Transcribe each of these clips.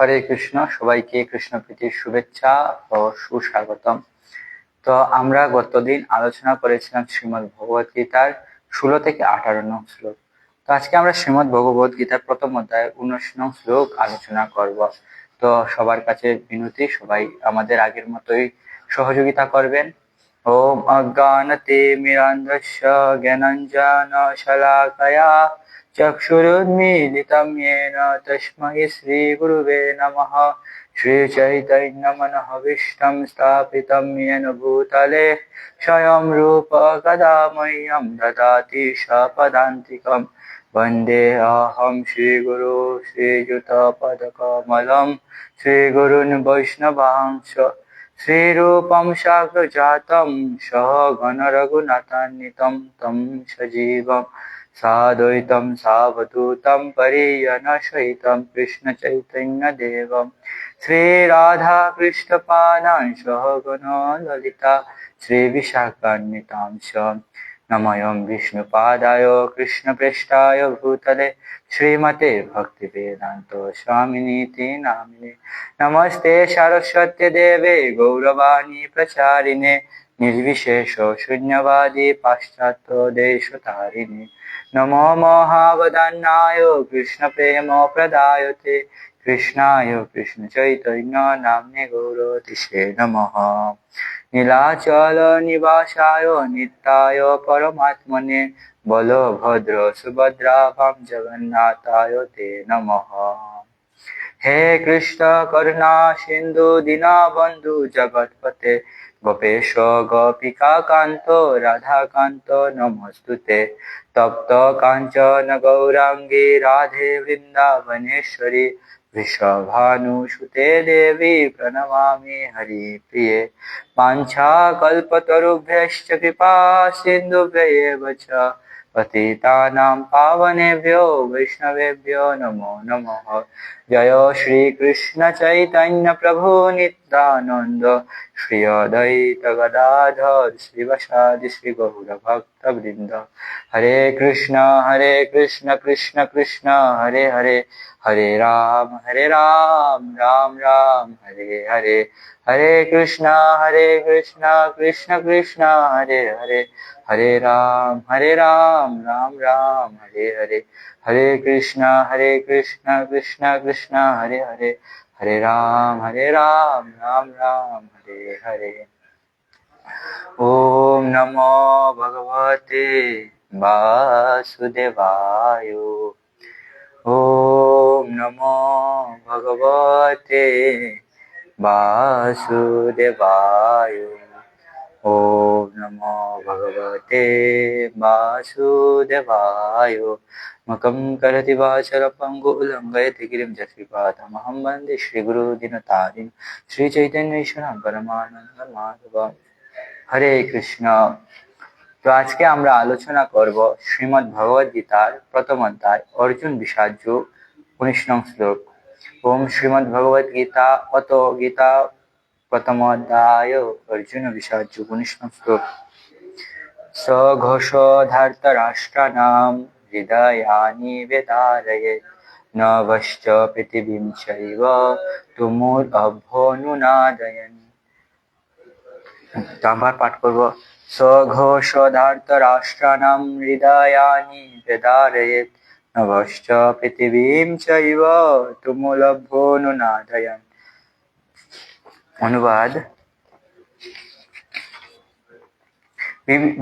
হরে কৃষ্ণ, সবাইকে কৃষ্ণ প্রীতির শুভেচ্ছা ও সুস্বাগতম। তো আমরা গতদিন আলোচনা করেছিলাম শ্রীমদ ভগবত গীতার ষোলো থেকে আঠারো নং শ্লোক। তো আজকে আমরা শ্রীমদ ভগবত গীতার প্রথম অধ্যায় উনিশ নং শ্লোক আলোচনা করব। তো সবার কাছে বিনতি, সবাই আমাদের আগের মতোই সহযোগিতা করবেন। ওম অজ্ঞানতে মিরান্ধস্য জ্ঞানঞ্জন শলাকয়া चक्षुरुन्मीलितं येन तस्मै श्रीगुरुवे नमः श्रीचैतन्यमनःभीष्टं स्थापितं येन भूतले स्वयं रूप कदा मह्यं ददाति सपदान्तिकं वन्दे अहं श्रीगुरु श्रीयुतपदकमलं श्रीगुरून् वैष्णवांश श्रीरूपं शाकजातं सह घनरघुनाथान्वितं तं सजीवम् साद्वैतं सावधूतं परियनसहितं कृष्णचैतन्यदेवं। श्रीराधाकृष्णपादां सहगणो ललिता श्रीविशाखान्वितां च नमयं विष्णुपादाय कृष्णप्रेष्ठाय भूतले, श्रीमते भक्तिवेदान्त स्वामिनीति नामिने नमस्ते सरस्वत्यदेवे गौरवाणी प्रचारिणे নির্বিশেষ শূন্যবাদে পাশ্চাত্য দেশ তারিণী নম মহাবদান্নায় কৃষ্ণ প্রেম প্রদায়তে কৃষ্ণায় কৃষ্ণ চৈতন্য নামনে গৌরতিষে নম নীলাচল নিবাসায় নিত্যায় পরমাত্মনে বল ভদ্র সুভদ্রাভাম জগন্নাথায় তে নম হে কৃষ্ণ করুণা সিন্ধু দীনবন্ধু জগৎপতে গোপেশ গোপিকা কান্ত রাধাকান্ত নমস্তুতে তপ্ত কাঞ্চন গৌরাঙ্গী রাধে বৃন্দাবনেশ্বরী वृषभानुसुते देवी प्रणमामि हरिप्रिये वाञ्छाकल्पतरुभ्यश्च कृपा सिन्धुभ्य एव च पतितानां पावनेभ्यो वैष्णवेभ्यो नमो नमः জয় শ্রীকৃষ্ণ চৈতন্য প্রভু নিত্যানন্দ। শ্রী অদ্বৈত গদাধর, শ্রীবসাদি শ্রী গৌর ভক্তবৃন্দ। হরে কৃষ্ণ হরে কৃষ্ণ কৃষ্ণ কৃষ্ণ, হরে হরে। হরে রাম হরে রাম রাম রাম, হরে হরে। হরে কৃষ্ণ হরে কৃষ্ণ কৃষ্ণ কৃষ্ণ, হরে হরে। হরে রাম হরে রাম রাম রাম, হরে হরে। હરે કૃષ્ણ હરે કૃષ્ણ કૃષ્ણ કૃષ્ણ હરે હરે હરે રામ હરે રામ રામ રામ હરે હરે ઓમ નમો ભગવતે વાસુદેવાય ઓમ નમો ભગવતે વાસુદેવાય ॐ नमो भगवते वासुदेवाय मकं करति वाचरपङ्गुलङ्घयति गिरिं जश्रीपादमहं वन्दे श्रीगुरुदिनतारिं শ্রীচৈতন্যেশ্বরম পরমানন্দ মাধব হরে কৃষ্ণ তো আজকে আমরা আলোচনা করব শ্রীমৎ ভগবদ গীতার প্রথম অধ্যায় অর্জুন বিষাজ্য উনিশ নং শ্লোক ওম শ্রীমৎ ভগবদ গীতা অত গীতা প্রথম অধ্যায় অর্জুন নং শ্লোক সঘোষধার্তরাষ্ট্রাণাম হৃদয়ানি বেদারয়েত নভশ্চ পৃথিবীম চৈব তুমুল অভ্যনুনাদয়ন আবার পাঠ করব। সঘোষধার্তরাষ্ট্রাণাম হৃদয়ানি বেদারয়েত পৃথিবীম চৈব অনুবাদ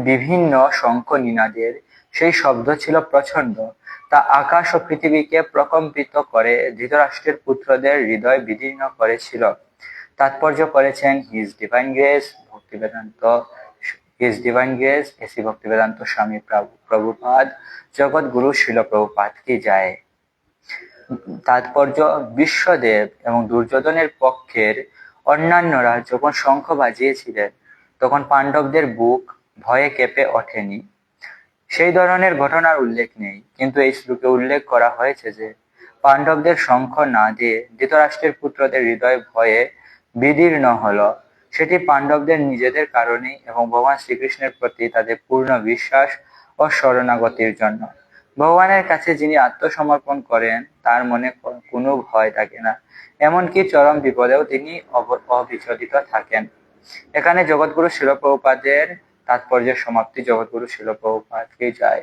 বিভিন্ন শঙ্খ নিনাদের। সেই শব্দ ছিল প্রচণ্ড তা আকাশ ও পৃথিবীকে প্রকম্পিত করে, ধৃতরাষ্ট্রের পুত্রদের হৃদয় বিদীর্ণ করেছিল। তাৎপর্য করেছেন his divine grace, Bhaktivedanta his divine grace, AC Bhaktivedanta Swami Prabhupada জগৎ গুরু শিল প্রভুপাদ কি যায়? তাৎপর্য বিশ্বদেব এবং দুর্যোধনের পক্ষের অন্যান্যরা যখন শঙ্খ বাজিয়েছিলেন, তখন পাণ্ডবদের বুক ভয়ে কেঁপে ওঠেনি। সেই ধরনের ঘটনার উল্লেখ নেই, কিন্তু এই শ্লোকে উল্লেখ করা হয়েছে যে, পাণ্ডবদের শঙ্খ না দিয়ে ধৃতরাষ্ট্রের পুত্রদের হৃদয় ভয়ে বিদীর্ণ হলো। সেটি পাণ্ডবদের নিজেদের কারণেই এবং ভগবান শ্রীকৃষ্ণের প্রতি তাদের পূর্ণ বিশ্বাস ও শরণাগতির জন্য। ভগবানের কাছে যিনি আত্মসমর্পণ করেন তার মনে কোনো ভয় থাকে না। এমনকি চরম বিপদেও তিনি অবিচলিত থাকেন। এখানে জগৎগুরু শিলপ্রভুপাদের তাৎপর্যের সমাপ্তি জগৎগুরু শিলপ্রভুপাদকে যায়।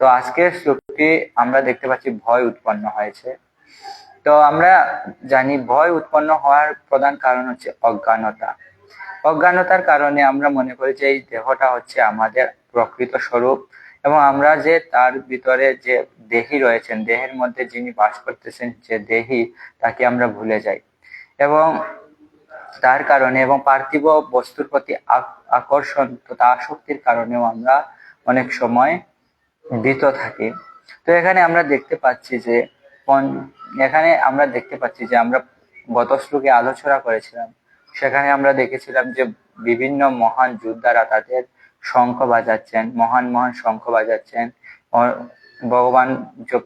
তো আজকের শ্লোকটি আমরা দেখতে পাচ্ছি ভয় উৎপন্ন হয়েছে। তো আমরা জানি ভয় উৎপন্ন হওয়ার প্রধান কারণ হচ্ছে অজ্ঞানতা। অজ্ঞানতার কারণে আমরা মনে করি যে এই দেহটা হচ্ছে আমাদের প্রকৃত স্বরূপ। এবং আমরা যে তার ভিতরে যে দেহি রয়েছেন, দেহের মধ্যে যিনি বাস করতেছেন যে দেহি, তাকে আমরা ভুলে যাই। এবং তার কারণে এবং পার্থিব বস্তুর প্রতি আক- আকর্ষণ তথা আসক্তির কারণেও আমরা অনেক সময় ভীত থাকি। তো এখানে আমরা দেখতে পাচ্ছি যে এখানে আমরা দেখতে পাচ্ছি যে আমরা গত শ্লোকে আলোচনা করেছিলাম। সেখানে আমরা দেখেছিলাম যে বিভিন্ন মহান যোদ্ধারা তাদের শঙ্খ বাজাচ্ছেন, মহান মহান শঙ্খ বাজাচ্ছেন। ভগবান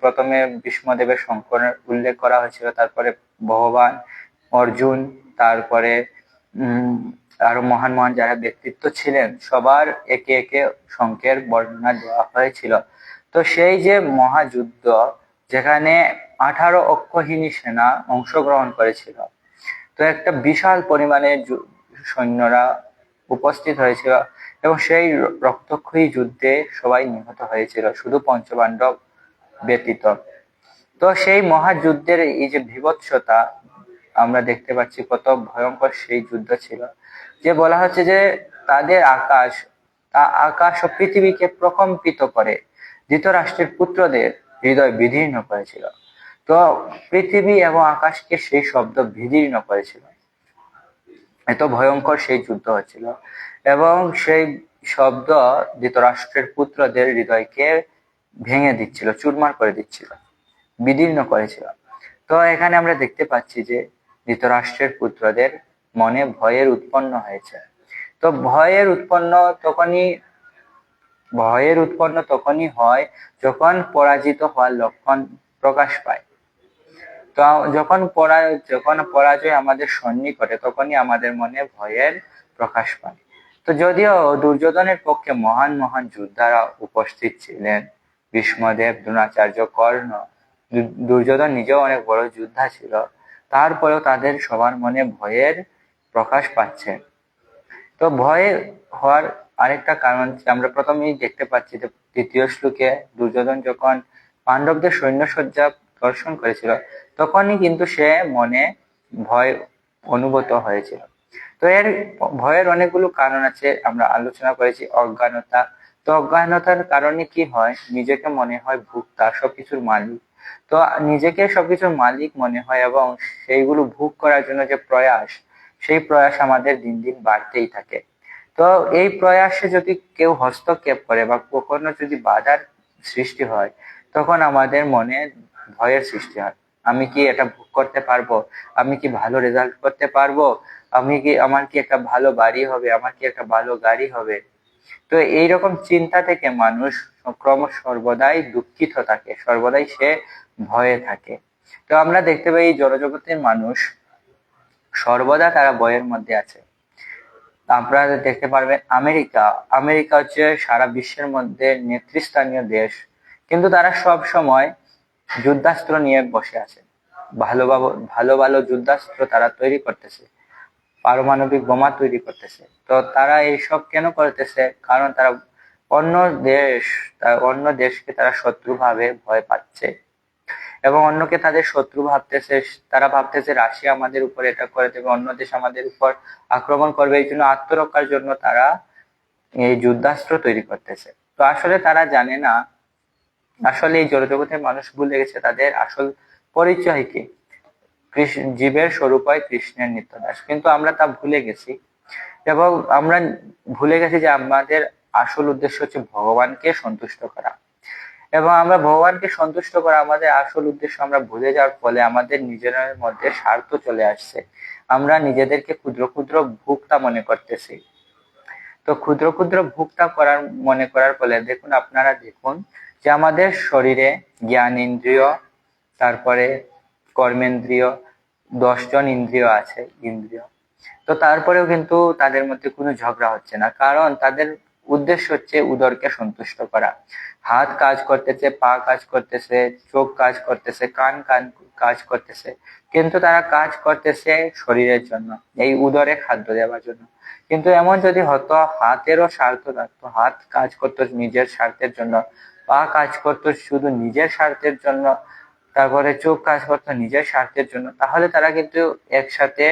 প্রথমে ভীষ্মদেবের শঙ্করের উল্লেখ করা হয়েছিল, তারপরে ভগবান, অর্জুন, তারপরে আরও মহান মহান যারা ব্যক্তিত্ব ছিলেন, সবার একে একে শঙ্কের বর্ণনা দেওয়া হয়েছিল। তো সেই যে মহাযুদ্ধ, যেখানে আঠারো অক্ষহীনী সেনা অংশগ্রহণ করেছিল, তো একটা বিশাল পরিমাণে সৈন্যরা উপস্থিত হয়েছিল। এবং সেই রক্তক্ষয়ী যুদ্ধে সবাই নিহত হয়েছিল, শুধু পঞ্চপাণ্ডব ব্যতীত। তো সেই মহাযুদ্ধের এই যে বিভৎসতা আমরা দেখতে পাচ্ছি কত ভয়ঙ্কর সেই যুদ্ধ ছিল। যে বলা হচ্ছে যে তাদের আকাশ, তা আকাশ ও পৃথিবীকে প্রকম্পিত করে, ধৃতরাষ্ট্রের পুত্রদের হৃদয় বিদীর্ণ করেছিল। তো পৃথিবী এবং আকাশকে সেই শব্দ বিদীর্ণ করেছিল। এত ভয়ঙ্কর সেই যুদ্ধ হচ্ছিল। এবং সেই শব্দ ধৃতরাষ্ট্রের পুত্রদের হৃদয়কে ভেঙে দিচ্ছিল, চুরমার করে দিচ্ছিল, বিদীর্ণ করেছিল। তো এখানে আমরা দেখতে পাচ্ছি যে ধৃতরাষ্ট্রের পুত্রদের মনে ভয়ের উৎপন্ন হয়েছে। তো ভয়ের উৎপন্ন তখনই, ভয়ের উৎপন্ন তখনই হয় যখন পরাজিত হওয়ার লক্ষণ প্রকাশ পায়। তো যখন পরা, যখন পরাজয় আমাদের সন্নিকটে, তখনই আমাদের মনে ভয়ের প্রকাশ পায়। তো যদিও দুর্যোধনের পক্ষে মহান মহান যোদ্ধারা উপস্থিত ছিলেন। ভীষ্মদেব, দ্রোণাচার্য, কর্ণ দুর্যোধন নিজেও অনেক বড় যোদ্ধা ছিল। তারপরেও তাদের সবার মনে ভয়ের প্রকাশ পাচ্ছে। তো ভয়ে হওয়ার আরেকটা কারণ আমরা প্রথমেই দেখতে পাচ্ছি যে তৃতীয় শ্লোকে দুর্যোধন যখন পাণ্ডবদের সৈন্যসজ্জা দর্শন করেছিল, তখনই কিন্তু সে মনে ভয় অনুভূত হয়েছিল। তো এর ভয়ের অনেকগুলো কারণ আছে, আমরা আলোচনা করেছি অজ্ঞানতা। তো অজ্ঞানতার কারণে কি হয়? নিজেকে মনে হয় ভোক্তা সবকিছুর মালিক। তো নিজেকে সবকিছুর মালিক মনে হয় এবং সেইগুলো ভোগ করার জন্য যে প্রয়াস, সেই প্রয়াস আমাদের দিন দিন বাড়তেই থাকে। তো এই প্রয়াসে যদি কেউ হস্তক্ষেপ করে বা কখনো যদি বাধার সৃষ্টি হয়, তখন আমাদের মনে ভয়ের সৃষ্টি হয়। আমি কি এটা ভোগ করতে পারব? আমি কি ভালো রেজাল্ট করতে পারব? আমি কি, আমার কি একটা ভালো বাড়ি হবে? আমার কি একটা ভালো গাড়ি হবে? তো এইরকম চিন্তা থেকে মানুষ ক্রম সর্বদাই দুঃখিত থাকে, সর্বদাই সে ভয়ে থাকে। তো আমরা দেখতে পাই এই মানুষ সর্বদা তারা ভয়ের মধ্যে আছে। আপনারা দেখতে পারবেন আমেরিকা। আমেরিকা হচ্ছে সারা বিশ্বের মধ্যে নেতৃস্থানীয় দেশ। কিন্তু তারা সব সময় যুদ্ধাস্ত্র নিয়ে বসে আছে। ভালো ভালো- ভালো যুদ্ধাস্ত্র তারা তৈরি করতেছে। পারমাণবিক বোমা তৈরি করতেছে। তো তারা এইসব কেন করতেছে? কারণ তারা অন্য দেশ অন্য দেশকে তারা শত্রু ভাবে ভয় পাচ্ছে। এবং অন্যকে তাদের শত্রু ভাবতেছে। তারা ভাবতেছে রাশিয়া আমাদের উপর এটা করে দেবে, অন্য দেশ আমাদের উপর আক্রমণ করবে। এই জন্য আত্মরক্ষার জন্য তারা এই যুদ্ধাস্ত্র তৈরি করতেছে। তো আসলে তারা জানে না আসলে এই জড়জগতের মানুষ ভুলে গেছে তাদের আসল পরিচয় কি? কৃষ্ণ, জীবের স্বরূপ হয় কৃষ্ণের নিত্যদাস। কিন্তু আমরা তা ভুলে গেছি। এবং আমরা ভুলে গেছি যে আমাদের আসল উদ্দেশ্য হচ্ছে ভগবানকে সন্তুষ্ট করা। এবং আমরা ভগবানকে সন্তুষ্ট করা, আমাদের আসল উদ্দেশ্য আমরা ভুলে যাওয়ার ফলে আমাদের নিজেদের মধ্যে স্বার্থ চলে আসছে। আমরা নিজেদেরকে ক্ষুদ্র ক্ষুদ্র ভোক্তা মনে করতেছি। তো ক্ষুদ্র ক্ষুদ্র ভোক্তা করার, মনে করার ফলে দেখুন, আপনারা দেখুন যে আমাদের শরীরে জ্ঞান ইন্দ্রিয়, তারপরে কর্মেন্দ্রিয়, দশজন ইন্দ্রিয় আছে, ইন্দ্রিয়। তো তারপরেও কিন্তু তাদের মধ্যে কোনো ঝগড়া হচ্ছে না। কারণ তাদের উদ্দেশ্য হচ্ছে উদরকে সন্তুষ্ট করা। হাত কাজ করতেছে, পা কাজ করতেছে, চোখ কাজ করতেছে, কান কান কাজ করতেছে। কিন্তু তারা কাজ করতেছে শরীরের জন্য, এই উদরে খাদ্য দেওয়ার জন্য। কিন্তু এমন যদি হতো, হাতেরও স্বার্থ থাকতো। হাত কাজ করতো নিজের স্বার্থের জন্য। পা কাজ করতো শুধু নিজের স্বার্থের জন্য, তারপরে চোখ কাজ করতো নিজের স্বার্থের জন্য, তাহলে তারা কিন্তু একসাথে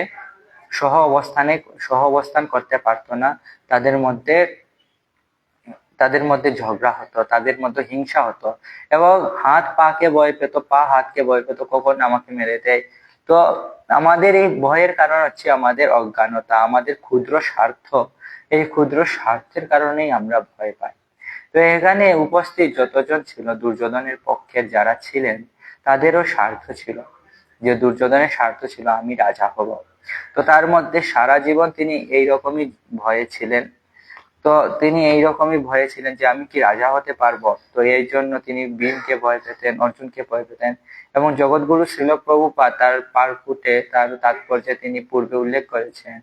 সহ অবস্থানে সহ অবস্থান করতে পারতো না। তাদের মধ্যে তাদের মধ্যে ঝগড়া হতো, তাদের মধ্যে হিংসা হতো। এবং হাত পাকে ভয় পেত, পা হাতকে ভয় পেত, কখন আমাকে মেরে দেয়। তো আমাদের এই ভয়ের কারণ হচ্ছে আমাদের অজ্ঞানতা, আমাদের ক্ষুদ্র স্বার্থ। এই ক্ষুদ্র স্বার্থের কারণেই আমরা ভয় পাই। তো এখানে উপস্থিত যতজন ছিল দুর্যোধনের পক্ষে যারা ছিলেন, তাদেরও স্বার্থ ছিল। যে দুর্যোধনের স্বার্থ ছিল, আমি রাজা হব। তো তার মধ্যে সারা জীবন তিনি এই রকমই ভয়ে ছিলেন। তো তিনি এইরকমই ভয়ে ছিলেন যে, আমি কি রাজা হতে পারব? তো এই জন্য তিনি ভীমকে ভয় পেতেন, অর্জুনকে ভয় পেতেন এবং জগৎগুরু শিলপ্রভুপা তার পারকুটে তার তাৎপর্যে তিনি পূর্বে উল্লেখ করেছেন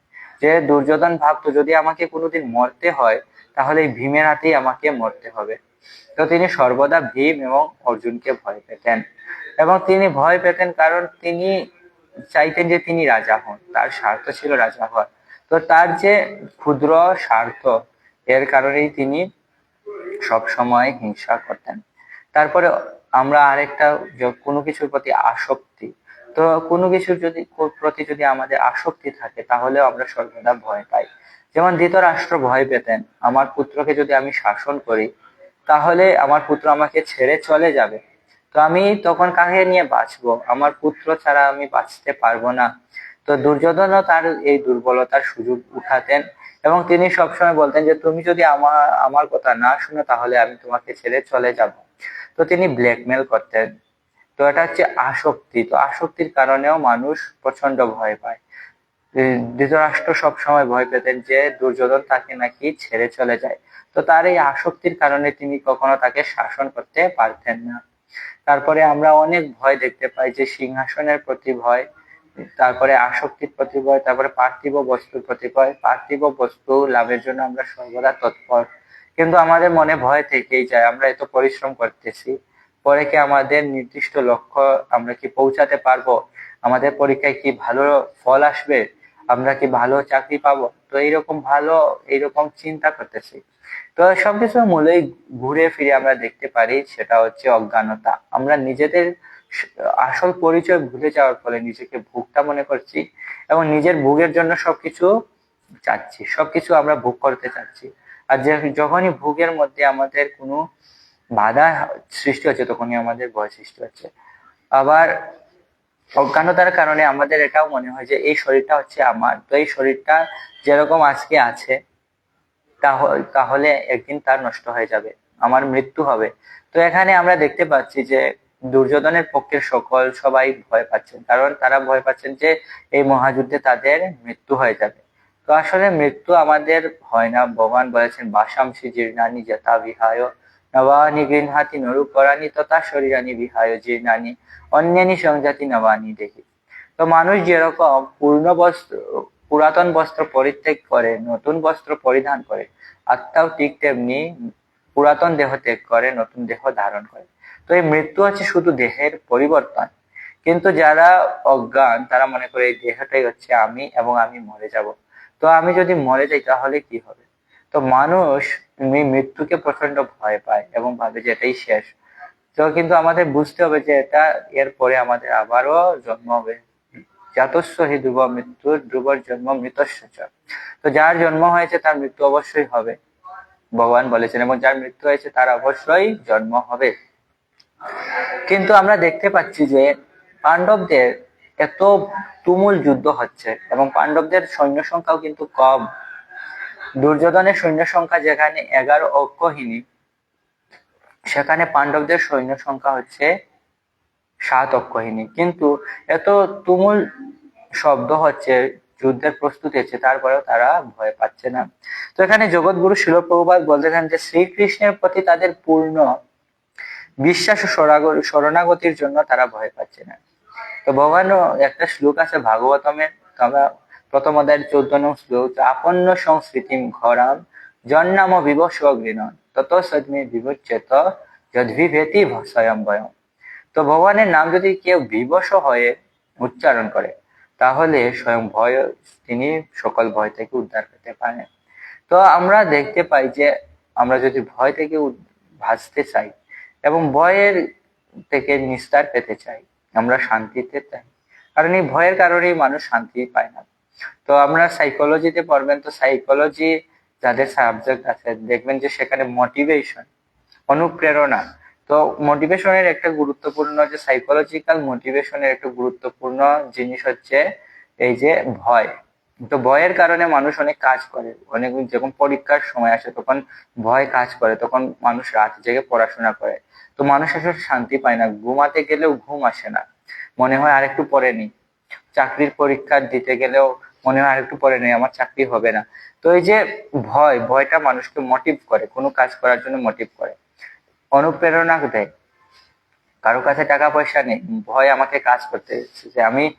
যে, দুর্যোধন ভাবতো, যদি আমাকে কোনোদিন মরতে হয় তাহলে এই ভীমের হাতেই আমাকে মরতে হবে। তো তিনি সর্বদা ভীম এবং অর্জুনকে ভয় পেতেন। এবং তিনি ভয় পেতেন কারণ তিনি চাইতেন যে তিনি রাজা হন, তার স্বার্থ ছিল রাজা হওয়ার। তো তার যে ক্ষুদ্র স্বার্থ, এর কারণেই তিনি সব সময় হিংসা করতেন। তারপরে আমরা আরেকটা কোনো কিছুর প্রতি আসক্তি, তো কোনো কিছুর যদি, প্রতি যদি আমাদের আসক্তি থাকে, তাহলেও আমরা সর্বদা ভয় পাই। যেমন ধৃতরাষ্ট্র ভয় পেতেন, আমার পুত্রকে যদি আমি শাসন করি, তাহলে আমার পুত্র আমাকে ছেড়ে চলে যাবে। তো আমি তখন কাকে নিয়ে বাঁচবো? আমার পুত্র ছাড়া আমি বাঁচতে পারব না। তো দুর্যোধনও তার এই দুর্বলতার সুযোগ উঠাতেন এবং তিনি সবসময় বলতেন যে, তুমি যদি আমার আমার কথা না শুনো, তাহলে আমি তোমাকে ছেড়ে চলে যাব। তো তিনি ব্ল্যাকমেল করতেন। তো এটা হচ্ছে আসক্তি। তো আসক্তির কারণেও মানুষ প্রচণ্ড ভয় পায়। ধৃতরাষ্ট্র সবসময় ভয় পেতেন যে দুর্যোধন তাকে নাকি ছেড়ে চলে যায়। তো তার এই আসক্তির কারণে তিনি কখনো তাকে শাসন করতে পারতেন না। তারপরে আমরা অনেক ভয় দেখতে পাই যে সিংহাসনের প্রতি ভয়, তারপরে আসক্তির প্রতি ভয়, তারপরে পার্থিব বস্তুর প্রতি ভয়। পার্থিব বস্তু লাভের জন্য আমরা সর্বদা তৎপর। কিন্তু আমাদের মনে ভয় থেকেই যায়, আমরা এত পরিশ্রম করতেছি। পরে কি আমাদের নির্দিষ্ট লক্ষ্য আমরা কি পৌঁছাতে পারব? আমাদের পরীক্ষায় কি ভালো ফল আসবে? আমরা কি ভালো চাকরি পাবো? তো এইরকম ভালো, এইরকম চিন্তা করতেছি। তো সবকিছুর মূলেই ঘুরে ফিরে আমরা দেখতে পারি, সেটা হচ্ছে অজ্ঞানতা। আমরা নিজেদের আসল পরিচয় ভুলে যাওয়ার ফলে নিজেকে ভোগটা মনে করছি এবং নিজের ভোগের জন্য সবকিছু চাচ্ছি, সবকিছু আমরা ভোগ করতে চাচ্ছি। আর যে, যখনই ভোগের মধ্যে আমাদের কোনো বাধা সৃষ্টি হচ্ছে, তখনই আমাদের ভয় সৃষ্টি হচ্ছে। আবার অজ্ঞানতার কারণে আমাদের এটাও মনে হয় যে এই শরীরটা হচ্ছে আমার। তো এই শরীরটা যেরকম আজকে আছে তাহলে একদিন তার নষ্ট হয়ে যাবে, আমার মৃত্যু হবে। তো এখানে আমরা দেখতে পাচ্ছি যে দুর্যোধনের পক্ষের সকল সবাই ভয় পাচ্ছেন, কারণ তারা ভয় পাচ্ছেন যে এই মহাযুদ্ধে তাদের মৃত্যু হয়ে যাবে। তো আসলে মৃত্যু আমাদের হয় না। ভগবান বলেছেন বাসাংশী জীর্ণানি জেতা বিহায় নবানি গৃহাতি নরুপরানি তথা শরীরানি বিহায় জীর্ণানি অন্যানি সংজাতি নবানি দেখি তো মানুষ যেরকম পূর্ণ বস্ত্র, পুরাতন বস্ত্র পরিত্যাগ করে, নতুন বস্ত্র পরিধান করে, আত্মাও ঠিক তেমনি পুরাতন দেহ ত্যাগ করে, নতুন দেহ ধারণ করে। তো এই মৃত্যু হচ্ছে শুধু দেহের পরিবর্তন। কিন্তু যারা অজ্ঞান, তারা মনে করে এই দেহটাই হচ্ছে আমি এবং আমি মরে যাব। তো আমি যদি মরে যাই তাহলে কি হবে? তো মানুষ মৃত্যুকে প্রচণ্ড ভয় পায় এবং ভাবে যে এটাই শেষ। তো কিন্তু আমাদের বুঝতে হবে যে এটা এরপরে আমাদের আবারও জন্ম হবে। জাতস্য হি ধ্রুব মৃত্যু ধ্রুবর জন্ম মৃতস্য তো যার জন্ম হয়েছে তার মৃত্যু অবশ্যই হবে। ভগবান বলেছেন, এবং যার মৃত্যু হয়েছে তার অবশ্যই জন্ম হবে। কিন্তু আমরা দেখতে পাচ্ছি যে পাণ্ডবদের এত তুমুল যুদ্ধ হচ্ছে, এবং পাণ্ডবদের সৈন্য সংখ্যাও কিন্তু কম। দুর্যোধনের সৈন্য সংখ্যা যেখানে এগারো অক্ষহীনী, সেখানে পাণ্ডবদের সৈন্য সংখ্যা হচ্ছে সাত অক্ষহীনী। কিন্তু এত তুমুল শব্দ হচ্ছে, যুদ্ধের প্রস্তুতি হচ্ছে, তারপরেও তারা ভয় পাচ্ছে না। তো এখানে জগৎগুরু শিলপ্রভুপাত বলতেছেন যে, শ্রীকৃষ্ণের প্রতি তাদের পূর্ণ বিশ্বাস শরণাগতির জন্য তারা ভয় পাচ্ছে না। তো ভগবানও একটা শ্লোক আছে ভাগবতমের আমরা প্রথম অধ্যায়ের চোদ্দ নং শ্লোক আপন্ন সংস্কৃতি ঘরাম জন্নাম বিবশ গৃণন তত সদ্মে বিভুচ্যেত যদ্বিভেতি স্বয়ং বয়ম তো ভগবানের নাম যদি কেউ বিবশ হয়ে উচ্চারণ করে, তাহলে স্বয়ং ভয় তিনি সকল ভয় থেকে উদ্ধার পেতে পারেন। তো আমরা দেখতে পাই যে আমরা যদি ভয় থেকে ভাসতে চাই এবং ভয়ের থেকে নিস্তার পেতে চাই, আমরা শান্তিতে চাই। কারণ এই ভয়ের কারণেই মানুষ শান্তি পায় না। তো আমরা সাইকোলজিতে পড়বেন, তো সাইকোলজি যাদের সাবজেক্ট আছে, দেখবেন যে সেখানে মোটিভেশন অনুপ্রেরণা। তো মোটিভেশনের একটা গুরুত্বপূর্ণ যে সাইকোলজিক্যাল মোটিভেশনের একটা গুরুত্বপূর্ণ জিনিস হচ্ছে এই যে ভয়। তো ভয়ের কারণে মানুষ অনেক কাজ করে, অনেক যখন পরীক্ষার সময় আসে তখন ভয় কাজ করে, তখন মানুষ রাত জেগে পড়াশোনা করে। তো মানুষ আসলে শান্তি পায় না, ঘুমাতে গেলেও ঘুম আসে না। মনে হয় আরেকটু পরে নি। চাকরির পরীক্ষা দিতে গেলেও মনে হয় আরেকটু পরে নেই, আমার চাকরি হবে না। তো এই যে ভয়, ভয়টা মানুষকে মোটিভ করে, কোনো কাজ করার জন্য মোটিভ করে। অনুপ্রেরণা দেয় কারও কাছে টাকা পয়সা নেই, ভয় আমাকে কাজ করতে যে আমি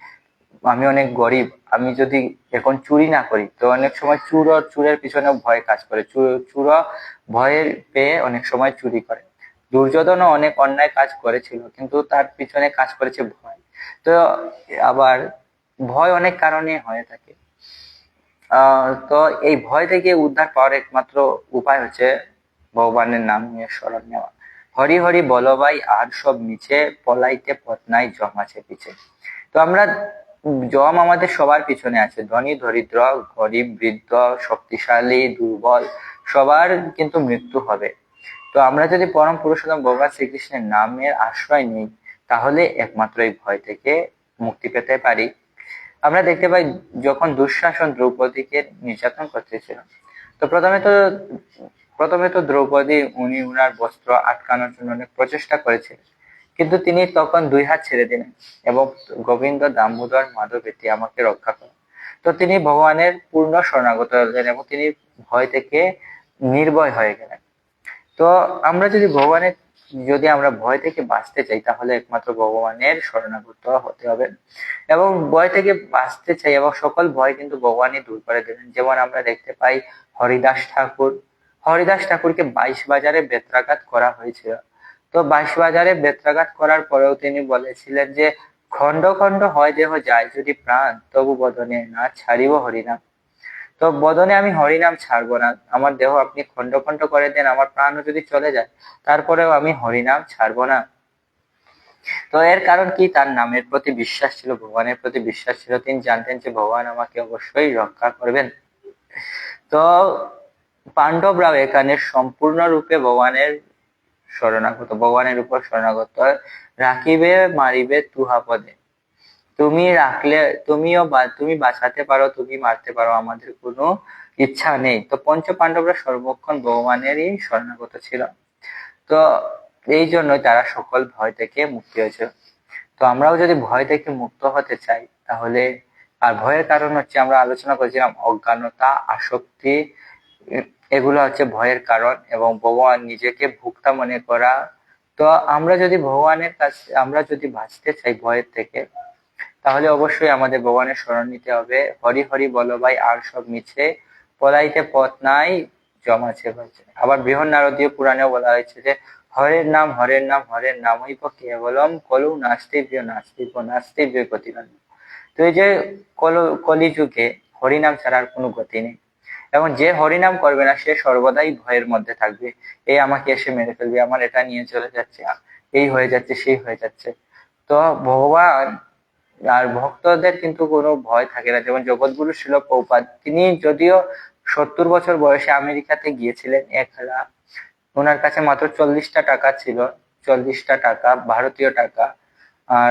আমি অনেক গরিব, আমি যদি এখন চুরি না করি, তো অনেক সময় চুর চুরের পিছনে ভয় কাজ করে। চুর- ভয়ের পেয়ে অনেক সময় চুরি করে। দুর্যোধনও অনেক অন্যায় কাজ করেছিল, কিন্তু তার পিছনে কাজ করেছে ভয়। তো আবার ভয় অনেক কারণে হয়ে থাকে। তো এই ভয় থেকে উদ্ধার পাওয়ার একমাত্র উপায় হচ্ছে ভগবানের নাম নিয়ে স্মরণ নেওয়া। হরি হরি বলবাই আর সব মিছে, পলাইতে পথ নাই, জম আছে পিছে। তো আমরা জম আমাদের সবার পিছনে আছে। ধনী, দরিদ্র, গরিব, বৃদ্ধ, শক্তিশালী, দুর্বল, সবার কিন্তু মৃত্যু হবে। তো আমরা যদি পরম পুরুষোত্তম ভগবান শ্রীকৃষ্ণের নামের আশ্রয় নিই, তাহলে একমাত্র এই ভয় থেকে মুক্তি পেতে পারি। আমরা দেখতে পাই যখন দুঃশাসন দ্রৌপদীকে নির্যাতন করতেছিল। তো প্রথমে তো প্রথমে তো দ্রৌপদী উনি উনার বস্ত্র আটকানোর জন্য অনেক প্রচেষ্টা করেছিলেন। কিন্তু তিনি তখন দুই হাত ছেড়ে দিলেন এবং গোবিন্দ দামোদর মাধব আমাকে রক্ষা করেন। তো তিনি ভগবানের পূর্ণ শরণাগত হলেন এবং তিনি ভয় থেকে নির্ভয় হয়ে গেলেন। তো আমরা যদি ভগবানের যদি আমরা ভয় থেকে বাঁচতে চাই, তাহলে একমাত্র ভগবানের শরণাগত হতে হবে। এবং ভয় থেকে বাঁচতে চাই এবং সকল ভয় কিন্তু ভগবানই দূর করে দেবেন। যেমন আমরা দেখতে পাই হরিদাস ঠাকুর। হরিদাস ঠাকুরকে বাইশ বাজারে বেত্রাঘাত করা হয়েছিল। তো বাইশ বাজারে বেত্রাঘাত করার পরেও তিনি বলেছিলেন যে, খণ্ড খণ্ড হয় দেহ যায়, যদি প্রাণ তবু বদনে না ছাড়িব হরিনাম। তো বদনে আমি হরিনাম ছাড়বো না। আমার দেহ আপনি খণ্ড খণ্ড করে দেন, আমার প্রাণও যদি চলে যায়, তারপরেও আমি হরিনাম ছাড়বো না। তো এর কারণ কি? তার নামের প্রতি বিশ্বাস ছিল, ভগবানের প্রতি বিশ্বাস ছিল। তিনি জানতেন যে ভগবান আমাকে অবশ্যই রক্ষা করবেন। তো পাণ্ডবরাও এখানে সম্পূর্ণরূপে ভগবানের শরণাগত, ভগবানের উপর শরণাগত রাখিবে, মারিবে তুহা পদে তুমি রাখলে, তুমিও তুমি বাঁচাতে পারো, তুমি মারতে পারো, আমাদের কোনো ইচ্ছা নেই। তো পঞ্চ পাণ্ডবরা সর্বক্ষণ ভগবানেরই শরণাগত ছিল। তো এই জন্যই তারা সকল ভয় থেকে মুক্তি হয়েছে। তো আমরাও যদি ভয় থেকে মুক্ত হতে চাই, তাহলে আর ভয়ের কারণ হচ্ছে আমরা আলোচনা করেছিলাম অজ্ঞানতা, আসক্তি, এগুলো হচ্ছে ভয়ের কারণ এবং ভগবান নিজেকে ভুক্তা মনে করা। তো আমরা যদি ভগবানের কাছে, আমরা যদি বাঁচতে চাই ভয়ের থেকে তাহলে অবশ্যই আমাদের ভগবানের স্মরণ নিতে হবে। হরি হরি বলো ভাই, আর সব মিছে। পলাইতে পথ নাই জমাছে আবার বৃহৎ নারদীয় পুরাণেও বলা হয়েছে যে, হরের নাম হরের নাম, হরের নামই কেবলম কলু নাস্তিব্য নাস্তিব্য নাস্তিব্য গতিরণ্য তো এই যে কল, কলিযুগে হরিনাম ছাড়ার কোনো গতি নেই। এবং যে হরিনাম করবে না, সে সর্বদাই ভয়ের মধ্যে থাকবে। এই আমাকে এসে মেরে ফেলবে, আমার এটা নিয়ে চলে যাচ্ছে, এই হয়ে যাচ্ছে, সেই হয়ে যাচ্ছে। তো ভগবান আর ভক্তদের কিন্তু কোনো ভয় থাকে না। যেমন জগৎগুরু ছিল প্রপাত তিনি যদিও সত্তর বছর বয়সে আমেরিকাতে গিয়েছিলেন একলা। ওনার কাছে মাত্র চল্লিশটা টাকা ছিল। চল্লিশটা টাকা, ভারতীয় টাকা। আর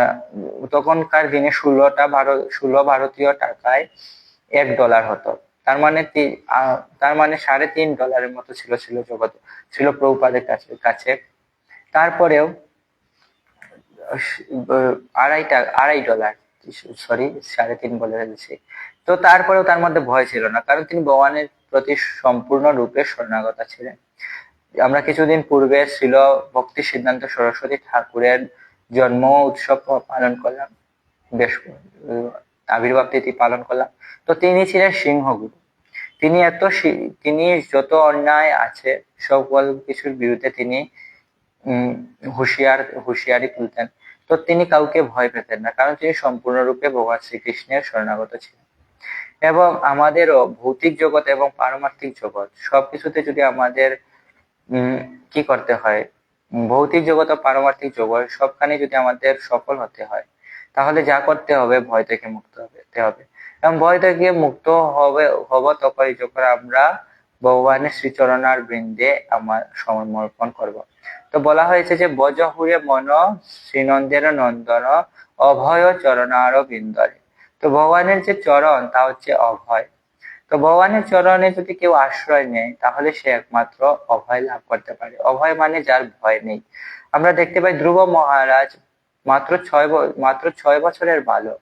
তখনকার দিনে ষোলোটা ভারত, ষোলো ভারতীয় টাকায় এক ডলার হতো। তার মানে তার মানে সাড়ে তিন ডলারের মতো ছিল ছিল জগৎ, ছিল প্রভুপাদের কাছে কাছে। তারপরেও আড়াই আড়াই ডলার সরি সাড়ে তিন বলে ফেলেছি। তো তারপরেও তার মধ্যে ভয় ছিল না, কারণ তিনি ভগবানের প্রতি সম্পূর্ণ রূপে শরণাগতা ছিলেন। আমরা কিছুদিন পূর্বে ছিল ভক্তি সিদ্ধান্ত সরস্বতী ঠাকুরের জন্ম উৎসব পালন করলাম, বেশ, আবির্ভাব তিথি পালন করলাম। তো তিনি ছিলেন সিংহগুরু। তিনি এত তিনি যত অন্যায় আছে, সকল কিছুর বিরুদ্ধে তিনি হুঁশিয়ার, হুঁশিয়ারি তুলতেন। তো তিনি কাউকে ভয় পেতেন না, কারণ তিনি সম্পূর্ণরূপে ভগবান শ্রীকৃষ্ণের শরণাগত ছিলেন। এবং আমাদেরও ভৌতিক জগৎ এবং পারমার্থিক জগৎ, সবকিছুতে যদি আমাদের কি করতে হয়? ভৌতিক জগৎ ও পারমার্থিক জগৎ, সবখানে যদি আমাদের সফল হতে হয়, তাহলে যা করতে হবে, ভয় থেকে মুক্ত হতে হবে। এবং ভয় থেকে মুক্ত হবে, হব তখনই যখন আমরা ভগবানের শ্রীচরণার বৃন্দে আমার সমর্পণ করব। তো বলা হয়েছে যে বজহুরে মন শ্রীনন্দের নন্দন, অভয় চরণার বিন্দরে। তো ভগবানের যে চরণ, তা হচ্ছে অভয়। তো ভগবানের চরণে যদি কেউ আশ্রয় নেয়, তাহলে সে একমাত্র অভয় লাভ করতে পারে। অভয় মানে যার ভয় নেই। আমরা দেখতে পাই ধ্রুব মহারাজ, মাত্র ছয় মাত্র ছয় বছরের বালক।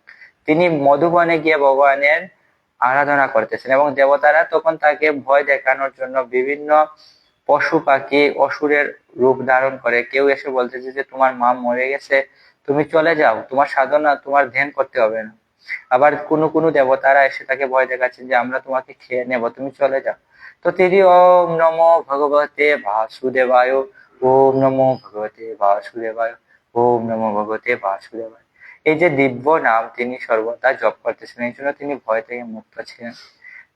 তিনি মধুবনে গিয়ে ভগবানের আরাধনা করতেছেন এবং দেবতারা তখন তাকে ভয় দেখানোর জন্য বিভিন্ন পশু পাখি অসুরের রূপ ধারণ করে। কেউ এসে বলতেছে যে, তোমার মা মরে গেছে, তুমি চলে যাও, তোমার সাধনা, তোমার ধ্যান করতে হবে না। আবার কোনো কোনো দেবতারা এসে তাকে ভয় দেখাচ্ছেন যে, আমরা তোমাকে খেয়ে নেব, তুমি চলে যাও। তো তিনি ওম নমো ভগবতে বাসুদেবায়, ওম নমো ভগবতে বাসুদেবায়, ওম নমো ভগবতে বাসুদেবায়। এই যে দিব্য নাম তিনি সর্বদা জপ করতেছেন, এই জন্য তিনি ভয় থেকে মুক্ত ছিলেন।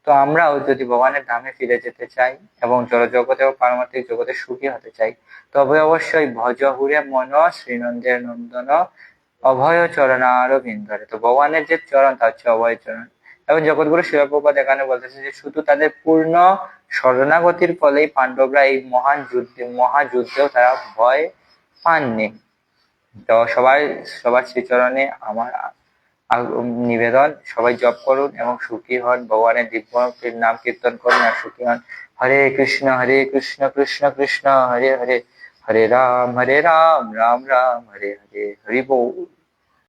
তো আমরাও যদি ভগবানের ধামে ফিরে যেতে চাই এবং জড়জগতে ও পারমার্থিক জগতে সুখী হতে চাই, তবে অবশ্যই ভজ হুরে মন শ্রীনন্দের নন্দন অভয় চরণার বিন্দরে তো ভগবানের যে চরণ তা হচ্ছে অভয় চরণ। এবং জগৎগুরু শিবপ্রপাত এখানে বলতেছে যে শুধু তাদের পূর্ণ শরণাগতির ফলেই পাণ্ডবরা এই মহান যুদ্ধে, মহাযুদ্ধেও তারা ভয় পাননি। তো সবাই, সবার শ্রীচরণে আমার নিবেদন, সবাই জপ করুন এবং সুখী হন, ভগবানের দিব্য নাম কীর্তন করুন আর সুখী হন। হরে কৃষ্ণ হরে কৃষ্ণ কৃষ্ণ কৃষ্ণ, হরে হরে হরে রাম হরে রাম রাম রাম, হরে হরে, হরি বল